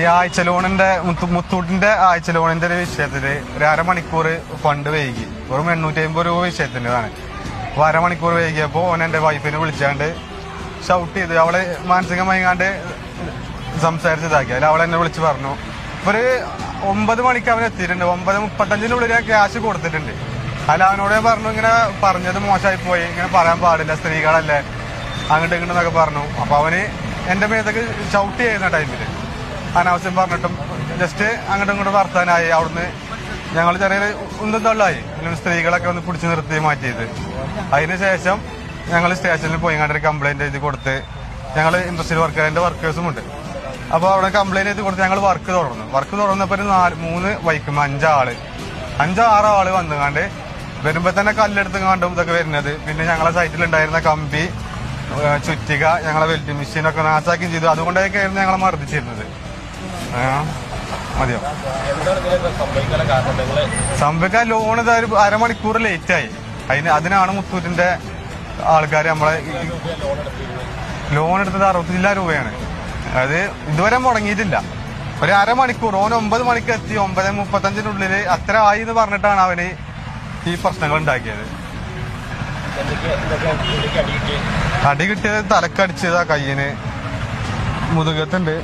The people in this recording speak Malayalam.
ഈ ആഴ്ച ലോണിന്റെ മുത്തൂട്ടിന്റെ ആഴ്ച ലോണിന്റെ ഒരു വിഷയത്തിൽ ഒരു അരമണിക്കൂർ ഫണ്ട് വൈകി. വെറും എണ്ണൂറ്റി അമ്പത് രൂപ വിഷയത്തിന്റെതാണ് അപ്പൊ അരമണിക്കൂർ വൈകിയപ്പോ ഓൻ എന്റെ വൈഫിനെ വിളിച്ചാണ്ട് ഷൗട്ട് ചെയ്ത് അവൾ മാനസികമായിങ്ങാണ്ട് സംസാരിച്ചതാക്കി അതിൽ അവൾ എന്നെ വിളിച്ച് പറഞ്ഞു. ഒരു ഒമ്പത് മണിക്ക് അവൻ എത്തിയിട്ടുണ്ട്. ഒമ്പത് മുപ്പത്തഞ്ചിനുള്ളിൽ ഞാൻ ക്യാഷ് കൊടുത്തിട്ടുണ്ട്. അല്ല അവനോട് ഞാൻ പറഞ്ഞു ഇങ്ങനെ പറഞ്ഞത് മോശമായി പോയി. ഇങ്ങനെ പറയാൻ പാടില്ല സ്ത്രീകളല്ലേ. അങ്ങോട്ട് ഇങ്ങോട്ട് പറഞ്ഞു. അപ്പൊ അവന് എന്റെ മേത്തൊക്കെ ഷൗട്ട് ചെയ്യുന്ന ടൈമിൽ അനാവശ്യം പറഞ്ഞിട്ടും ജസ്റ്റ് അങ്ങോട്ടും ഇങ്ങോട്ടും വർത്താനായി. അവിടുന്ന് ഞങ്ങൾ ചെറിയ ഉന്തും തള്ളായി. സ്ത്രീകളൊക്കെ ഒന്ന് പിടിച്ചു നിർത്തി മാറ്റിയത്. അതിനുശേഷം ഞങ്ങൾ സ്റ്റേഷനിൽ പോയി കണ്ടൊരു കംപ്ലൈന്റ് എഴുതി കൊടുത്ത് ഞങ്ങൾ ഇൻഡസ്ട്രിയൽ വർക്കറിന്റെ വർക്കേഴ്സും ഉണ്ട്. അപ്പോൾ അവിടെ കംപ്ലൈന്റ് എഴുതി കൊടുത്ത് ഞങ്ങൾ വർക്ക് തുടർന്നു. വർക്ക് തുടർന്നപ്പോൾ നാല് മൂന്ന് വൈക്കും അഞ്ചാൾ അഞ്ചാറ് ആൾ വന്നുകാണ്ട് വരുമ്പോ തന്നെ കല്ലെടുത്ത് കണ്ടും ഇതൊക്കെ വരുന്നത്. പിന്നെ ഞങ്ങളെ സൈറ്റിൽ ഉണ്ടായിരുന്ന കമ്പി ചുറ്റിക ഞങ്ങളെ വെൽറ്റിംഗ് മെഷീനൊക്കെ നാശാക്കുകയും ചെയ്തു. അതുകൊണ്ടൊക്കെയായിരുന്നു ഞങ്ങളെ മർദ്ദിച്ചിരുന്നത്. മതിയോ? സംഭവിക്കാൻ ലോൺ ഇതാ ഒരു അരമണിക്കൂർ ലേറ്റ് ആയി. അതിന് അതിനാണ് മുത്തൂറ്റിന്റെ ആൾക്കാർ നമ്മളെ ലോൺ എടുത്തത് അറുപത്തില്ല രൂപയാണ്. അത് ഇതുവരെ മുടങ്ങിയിട്ടില്ല. ഒരു അരമണിക്കൂർ ഓൻ ഒമ്പത് മണിക്ക് എത്തി ഒമ്പത് മുപ്പത്തഞ്ചിനുള്ളിൽ അത്ര ആയി എന്ന് പറഞ്ഞിട്ടാണ് അവന് ഈ പ്രശ്നങ്ങൾ ഉണ്ടാക്കിയത്. അടി കിട്ടിയത് തലക്കടിച്ചതാ കയ്യിന്. മുതുകത്തുണ്ട്.